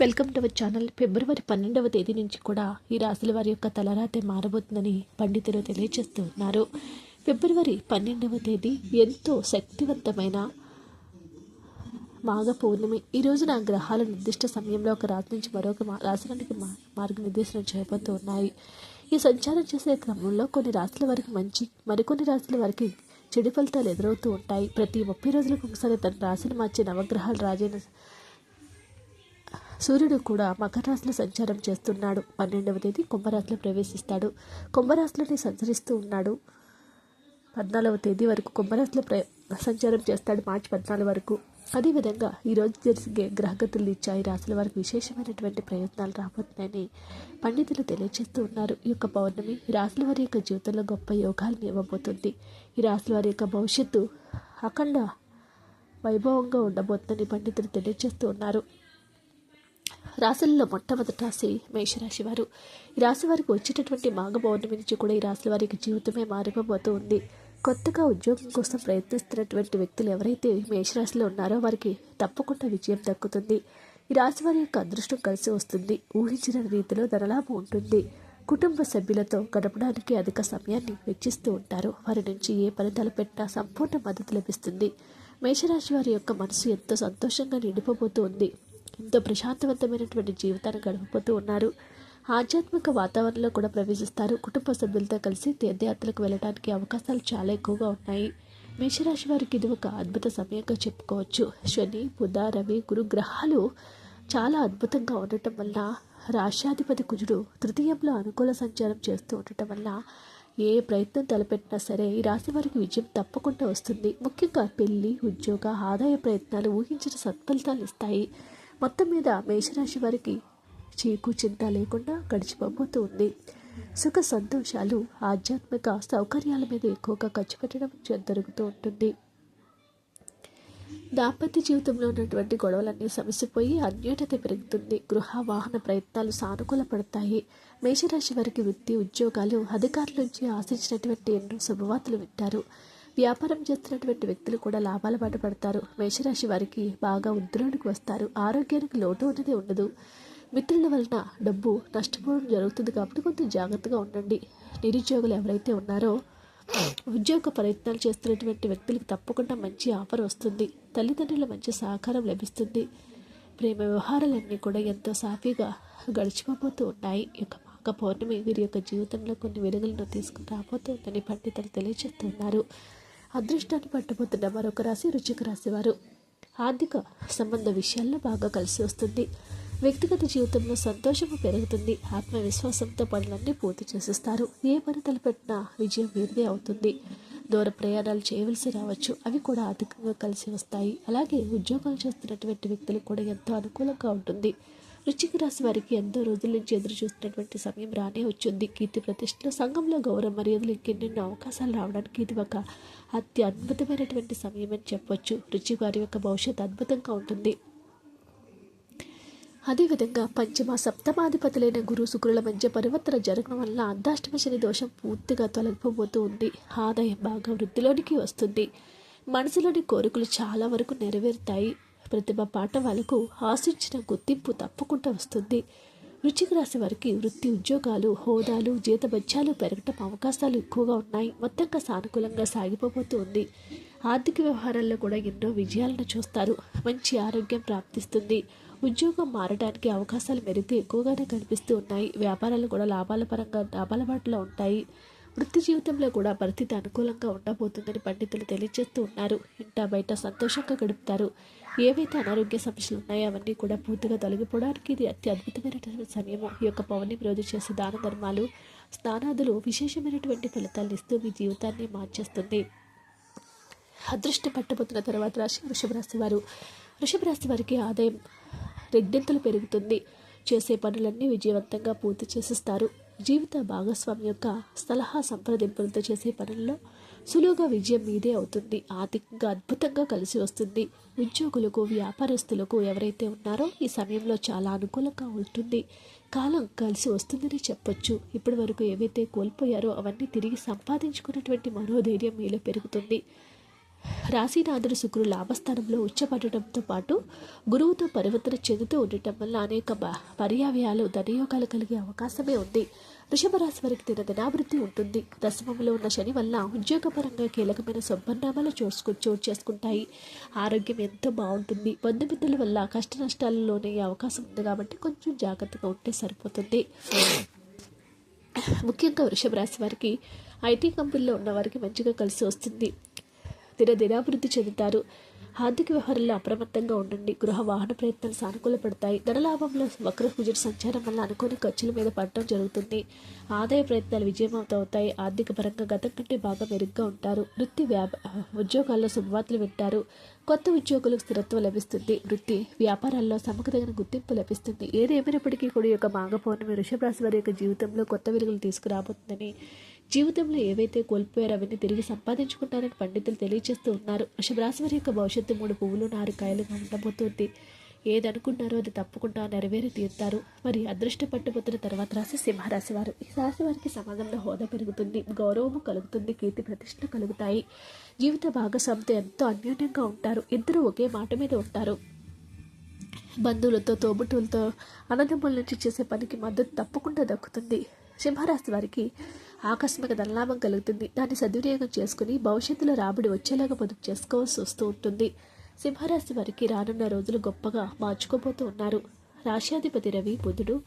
Welcome to our channel. ఫిబ్రవరి పన్నెండవ తేదీ నుంచి కూడా ఈ రాశుల వారి యొక్క తలరాతే మారబోతుందని పండితులు తెలియజేస్తూ ఉన్నారు ఫిబ్రవరి పన్నెండవ తేదీ ఎంతో శక్తివంతమైన మాఘ పౌర్ణమి. ఈ రోజున గ్రహాల నిర్దిష్ట సమయంలో ఒక రాశి నుంచి మరొక మా- రాశికి మా- మార్గనిర్దేశనం చేయబోతూ ఉన్నాయి. ఈ సంచారం చేసే క్రమంలో కొన్ని రాశుల వారికి మంచి మరికొన్ని రాశుల వారికి చెడు ఫలితాలు ఎదురవుతూ ఉంటాయి. ప్రతి ముప్పై రోజులకు ఒకసారి తన రాశిని మార్చే నవగ్రహాలు రాజైన సూర్యుడు కూడా మకరరాశిలో సంచారం చేస్తున్నాడు. పన్నెండవ తేదీ కుంభరాశిలో ప్రవేశిస్తాడు. కుంభరాశిలోనే సంచరిస్తూ ఉన్నాడు. పద్నాలుగవ తేదీ వరకు కుంభరాశిలో ప్ర సంచారం చేస్తాడు మార్చి పద్నాలుగు వరకు. అదేవిధంగా ఈరోజు జరిగే గ్రహగతులు ఇచ్చాయి. రాశుల వారికి విశేషమైనటువంటి ప్రయత్నాలు రాబోతున్నాయని పండితులు తెలియజేస్తూ ఉన్నారు. ఈ యొక్క పౌర్ణమి ఈ రాశుల వారి యొక్క జీవితంలో గొప్ప యోగాలను ఇవ్వబోతుంది. ఈ రాశుల వారి యొక్క భవిష్యత్తు అఖండ వైభవంగా ఉండబోతుందని పండితులు తెలియజేస్తూ ఉన్నారు. రాశులలో మొట్టమొదటి రాశి మేషరాశి వారు. ఈ రాశి వారికి వచ్చేటటువంటి మాఘ పౌర్ణమి నుంచి కూడా ఈ రాశి వారికి జీవితమే మారిపోబోతూ ఉంది. కొత్తగా ఉద్యోగం కోసం ప్రయత్నిస్తున్నటువంటి వ్యక్తులు ఎవరైతే మేషరాశిలో ఉన్నారో వారికి తప్పకుండా విజయం దక్కుతుంది. ఈ రాశి వారి యొక్క అదృష్టం కలిసి వస్తుంది. ఊహించిన రీతిలో ధనలాభం ఉంటుంది. కుటుంబ సభ్యులతో గడపడానికి అధిక సమయాన్ని వెచ్చిస్తూ ఉంటారు. వారి నుంచి ఏ పని తలపెట్టినా సంపూర్ణ మద్దతు లభిస్తుంది. మేషరాశి వారి యొక్క మనసు ఎంతో సంతోషంగా నిండిపోబోతూ ఉంది. ఎంతో ప్రశాంతవంతమైనటువంటి జీవితాన్ని గడపబోతూ ఉన్నారు. ఆధ్యాత్మిక వాతావరణంలో కూడా ప్రవేశిస్తారు. కుటుంబ సభ్యులతో కలిసి తీర్థయాత్రలకు వెళ్ళడానికి అవకాశాలు చాలా ఎక్కువగా ఉన్నాయి. మేషరాశి వారికి ఇది ఒక అద్భుత సమయంగా చెప్పుకోవచ్చు. శని బుధ రవి గురు గ్రహాలు చాలా అద్భుతంగా ఉండటం వల్ల రాష్ట్రాధిపతి కుజుడు తృతీయంలో అనుకూల సంచారం చేస్తూ ఉండటం వల్ల ఏ ప్రయత్నం తలపెట్టినా సరే ఈ రాశి వారికి విజయం తప్పకుండా వస్తుంది. ముఖ్యంగా పెళ్ళి ఉద్యోగ ఆదాయ ప్రయత్నాలు ఊహించిన సత్ఫలితాలు ఇస్తాయి. మొత్తం మీద మేషరాశి వారికి చీకు చింత లేకుండా గడిచిపోబోతూ ఉంది. సుఖ సంతోషాలు ఆధ్యాత్మిక సౌకర్యాల మీద ఎక్కువగా ఖర్చు పెట్టడం జరుగుతూ ఉంటుంది. దాంపత్య జీవితంలో ఉన్నటువంటి గొడవలన్నీ సమసిపోయి అన్యోన్యత పెరుగుతుంది. గృహ వాహన ప్రయత్నాలు సానుకూల పడతాయి. మేషరాశి వారికి వృత్తి ఉద్యోగాలు అధికారుల నుంచి ఆశించినటువంటి ఎన్నో శుభవార్తలు వింటారు. వ్యాపారం చేస్తున్నటువంటి వ్యక్తులు కూడా లాభాల బాట పడతారు. మేషరాశి వారికి బాగా వృద్ధిలోనికి వస్తారు. ఆరోగ్యానికి లోటు అనేది ఉండదు. మిత్రుల వలన డబ్బు నష్టపోవడం జరుగుతుంది కాబట్టి కొంచెం జాగ్రత్తగా ఉండండి. నిరుద్యోగులు ఎవరైతే ఉన్నారో ఉద్యోగ ప్రయత్నాలు చేస్తున్నటువంటి వ్యక్తులకు తప్పకుండా మంచి ఆఫర్ వస్తుంది. తల్లిదండ్రుల మంచి సహకారం లభిస్తుంది. ప్రేమ వ్యవహారాలన్నీ కూడా ఎంతో సాఫీగా గడిచిపోతూ ఉన్నాయి. ఈ యొక్క పౌర్ణమి వీరి యొక్క జీవితంలో కొన్ని వెలుగులను తీసుకుని రాబోతుందని పండితులు తెలియజేస్తున్నారు. అదృష్టాన్ని పట్టబోతున్న మరొక రాశి రుచిక రాశివారు ఆర్థిక సంబంధ విషయాల్లో బాగా కలిసి వస్తుంది. వ్యక్తిగత జీవితంలో సంతోషము పెరుగుతుంది. ఆత్మవిశ్వాసంతో పనులన్నీ పూర్తి చేసేస్తారు. ఏ పని తలపెట్టినా విజయం వీరిదే అవుతుంది. దూర ప్రయాణాలు చేయవలసి రావచ్చు. అవి కూడా ఆర్థికంగా కలిసి వస్తాయి. అలాగే ఉద్యోగాలు చేస్తున్నటువంటి వ్యక్తులకు కూడా ఎంతో అనుకూలంగా ఉంటుంది. వృశ్చిక రాశి వారికి ఎంతో రోజుల నుంచి ఎదురు చూస్తున్నటువంటి సమయం రానే వచ్చింది. కీర్తి ప్రతిష్టలు సంఘంలో గౌరవ మర్యాదలు ఇంకెన్నెన్నో అవకాశాలు రావడానికి ఇది ఒక అతి అద్భుతమైనటువంటి సమయం అని చెప్పొచ్చు. వృశ్చిక వారి యొక్క భవిష్యత్తు అద్భుతంగా ఉంటుంది. అదేవిధంగా పంచమ సప్తమాధిపతులైన గురు శుక్రుల మధ్య పరివర్తన జరగడం వల్ల అర్ధాష్టమ శని దోషం పూర్తిగా తొలగిపోతూ ఉంది. ఆదాయం బాగా వృద్ధిలోనికి వస్తుంది. మనసులోని కోరికలు చాలా వరకు నెరవేరుతాయి. ప్రతిభ పాట వాళ్ళకు ఆశించిన గుర్తింపు తప్పకుండా వస్తుంది. వృశ్చిక రాశి వారికి వృత్తి ఉద్యోగాలు హోదాలు జీతభత్యాలు పెరగటం అవకాశాలు ఎక్కువగా ఉన్నాయి. మొత్తంగా సానుకూలంగా సాగిపోబోతూ ఉంది ఆర్థిక వ్యవహారాల్లో కూడా ఎన్నో విజయాలను చూస్తారు. మంచి ఆరోగ్యం ప్రాప్తిస్తుంది. ఉద్యోగం మారడానికి అవకాశాలు మెరుగు ఎక్కువగానే కనిపిస్తూ ఉన్నాయి. వ్యాపారాలు కూడా లాభాల పరంగా లాభాల బాటలో ఉంటాయి. వృత్తి జీవితంలో కూడా పరిస్థితి అనుకూలంగా ఉండబోతుందని పండితులు తెలియజేస్తూ ఉన్నారు. ఇంటా బయట సంతోషంగా గడుపుతారు. ఏవైతే అనారోగ్య సమస్యలు ఉన్నాయో అవన్నీ కూడా పూర్తిగా తొలగిపోవడానికి ఇది అతి అద్భుతమైనటువంటి సమయము. ఈ యొక్క పౌర్ణమి రోజు చేసే దాన ధర్మాలు స్నానాదులు విశేషమైనటువంటి ఫలితాలు ఇస్తూ మీ జీవితాన్ని మార్చేస్తుంది. అదృష్టం పట్టబోతున్న తర్వాత రాశి వృషభ రాశి వారు. వృషభ రాశి వారికి ఆదాయం రెడ్డింతలు పెరుగుతుంది. చేసే పనులన్నీ విజయవంతంగా పూర్తి చేసేస్తారు. జీవిత భాగస్వామి యొక్క సలహా సంప్రదింపులతో చేసే పనుల్లో సులువుగా విజయం మీదే అవుతుంది. ఆర్థికంగా అద్భుతంగా కలిసి వస్తుంది. ఉద్యోగులకు వ్యాపారస్తులకు ఎవరైతే ఉన్నారో ఈ సమయంలో చాలా అనుకూలంగా ఉంటుంది. కాలం కలిసి వస్తుందని చెప్పొచ్చు. ఇప్పటి వరకు ఏవైతే కోల్పోయారో అవన్నీ తిరిగి సంపాదించుకున్నటువంటి మనోధైర్యం మీలో పెరుగుతుంది. రాశిరాధుడు శుక్రుడు లాభస్థానంలో ఉచ్చపడటంతో పాటు గురువుతో పరివర్తన చెందుతూ ఉండటం వల్ల అనేక పర్యావయాలు ధనయోగాలు కలిగే అవకాశమే ఉంది. వృషభ రాశి వారికి తిన ధనాభివృద్ధి ఉంటుంది. దశమంలో ఉన్న శని వల్ల ఉద్యోగపరంగా కీలకమైన శుభ్రనామాలు చూసుకు చోటు చేసుకుంటాయి. ఆరోగ్యం ఎంతో బాగుంటుంది. బంధుమిత్రుల వల్ల కష్ట నష్టాలలోనే అవకాశం ఉంది కాబట్టి కొంచెం జాగ్రత్తగా ఉంటే సరిపోతుంది. ముఖ్యంగా వృషభ రాశి వారికి ఐటీ కంపెనీలో ఉన్న వారికి మంచిగా కలిసి వస్తుంది. దినదినాభివృద్ధి చెందుతారు. ఆర్థిక వ్యవహారంలో అప్రమత్తంగా ఉండండి. గృహ వాహన ప్రయత్నాలు సానుకూలపడతాయి. ధనలాభంలో వక్ర కుజుడు సంచారం వల్ల అనుకోని ఖర్చుల మీద పడటం జరుగుతుంది. ఆదాయ ప్రయత్నాలు విజయవంతమవుతాయి. ఆర్థిక పరంగా గతం కంటే బాగా మెరుగ్గా ఉంటారు. వృత్తి వ్యాప ఉద్యోగాల్లో శుభవార్తలు వింటారు. కొత్త ఉద్యోగులకు స్థిరత్వం లభిస్తుంది. వృత్తి వ్యాపారాల్లో సమకదగిన గుర్తింపు లభిస్తుంది. ఏదేమైనప్పటికీ కూడా ఈ యొక్క మాఘ పౌర్ణమి వృషభ రాశి వారి యొక్క జీవితంలో కొత్త వెలుగులు తీసుకురాబోతుందని జీవితంలో ఏవైతే కోల్పోయారో అవన్నీ తిరిగి సంపాదించుకుంటారని పండితులు తెలియజేస్తూ ఉన్నారు. వృషభరాశి వారి యొక్క భవిష్యత్తు మూడు పువ్వులు నారు కాయలుగా ఉండబోతుంది. ఏదనుకున్నారో అది తప్పకుండా నెరవేరి తీరుతారు. మరి అదృష్ట పట్టుబోతున్న తర్వాత రాసి సింహరాశి వారు. ఈ రాశి వారికి సమాజంలో హోదా పెరుగుతుంది గౌరవము కలుగుతుంది కీర్తి ప్రతిష్టలు కలుగుతాయి. జీవిత భాగస్వామితో ఎంతో అన్యోన్యంగా ఉంటారు. ఇద్దరు ఒకే మాట మీద ఉంటారు. బంధువులతో తోబుట్టులతో అన్నదమ్ముల నుంచి చేసే పనికి మద్దతు తప్పకుండా దక్కుతుంది. సింహరాశి వారికి ఆకస్మిక ధనలాభం కలుగుతుంది. దాన్ని సద్వినియోగం చేసుకుని భవిష్యత్తులో రాబడి వచ్చేలాగా పొదుపు చేసుకోవాల్సి వస్తూ ఉంటుంది. సింహరాశి వారికి రానున్న రోజులు గొప్పగా మార్చుకోబోతూ ఉన్నారు. రాశ్యాధిపతి రవి బుధుడు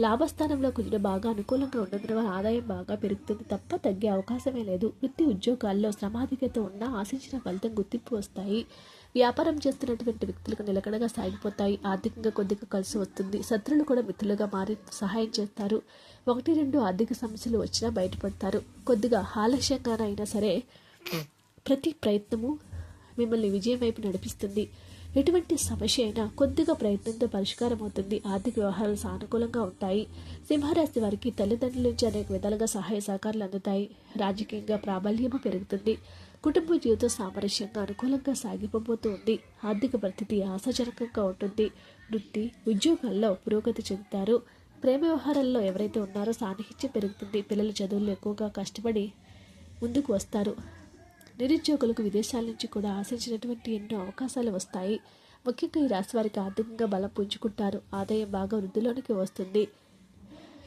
లాభస్థానంలో కుదిన బాగా అనుకూలంగా ఉన్నందున వారి ఆదాయం బాగా పెరుగుతుంది. తప్ప తగ్గే అవకాశమే లేదు. వృత్తి ఉద్యోగాల్లో శ్రమాధిక్యత ఉన్న ఆశించిన ఫలితం గుర్తింపు వస్తాయి. వ్యాపారం చేస్తున్నటువంటి వ్యక్తులకు నిలకడగా సాగిపోతాయి. ఆర్థికంగా కొద్దిగా కలిసి వస్తుంది. శత్రులు కూడా మిత్రులుగా మారి సహాయం చేస్తారు. ఒకటి రెండు ఆర్థిక సమస్యలు వచ్చినా బయటపడతారు. కొద్దిగా ఆలస్యంగానైనా సరే ప్రతి ప్రయత్నము మిమ్మల్ని విజయం వైపు నడిపిస్తుంది. ఎటువంటి సమస్య అయినా కొద్దిగా ప్రయత్నంతో పరిష్కారం అవుతుంది. ఆర్థిక వ్యవహారాలు సానుకూలంగా ఉంటాయి. సింహరాశి వారికి తల్లిదండ్రుల నుంచి అనేక విధాలుగా సహాయ సహకారాలు అందుతాయి. రాజకీయంగా ప్రాబల్యము పెరుగుతుంది. కుటుంబ జీవితం సామరస్యంగా అనుకూలంగా సాగిపోబోతూ ఉంది ఆర్థిక పరిస్థితి ఆశాజనకంగా ఉంటుంది. వృత్తి ఉద్యోగాల్లో పురోగతి చెందుతారు. ప్రేమ వ్యవహారాల్లో ఎవరైతే ఉన్నారో సాన్నిహిత్యం పెరుగుతుంది. పిల్లల చదువులు ఎక్కువగా కష్టపడి ముందుకు వస్తారు. నిరుద్యోగులకు విదేశాల నుంచి కూడా ఆశించినటువంటి ఎన్నో అవకాశాలు వస్తాయి. ముఖ్యంగా ఈ రాశి వారికి ఆర్థికంగా బలం పుంజుకుంటారు. ఆదాయం బాగా వృద్ధిలోనికి వస్తుంది.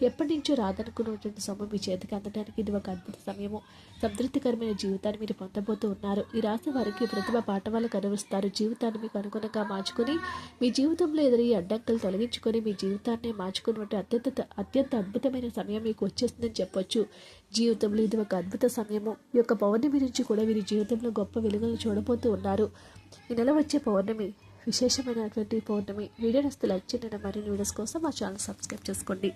ఎప్పటి నుంచో రాదనుకున్నటువంటి సొమ్ము మీ చేతికి అందడానికి ఇది ఒక అద్భుత సమయము. సంతృప్తికరమైన జీవితాన్ని మీరు పొందబోతూ ఉన్నారు. ఈ రాశి వారికి ప్రతిభ పాఠవాలు కనువిస్తారు. జీవితాన్ని మీకు అనుగుణంగా మార్చుకొని మీ జీవితంలో ఎదురయ్యే అడ్డంకులు తొలగించుకొని మీ జీవితాన్ని మార్చుకున్నటువంటి అత్యంత అత్యంత అద్భుతమైన సమయం మీకు వచ్చేస్తుందని చెప్పొచ్చు. జీవితంలో ఇది ఒక అద్భుత సమయము. ఈ యొక్క పౌర్ణమి నుంచి కూడా వీరి జీవితంలో గొప్ప వెలుగులను చూడబోతూ ఉన్నారు. ఈ నెల వచ్చే పౌర్ణమి విశేషమైనటువంటి పౌర్ణమి. వీడియో నస్తే లైక్ చేయండి. మరిన్ని వీడియోస్ కోసం మా ఛానల్ సబ్స్క్రైబ్ చేసుకోండి.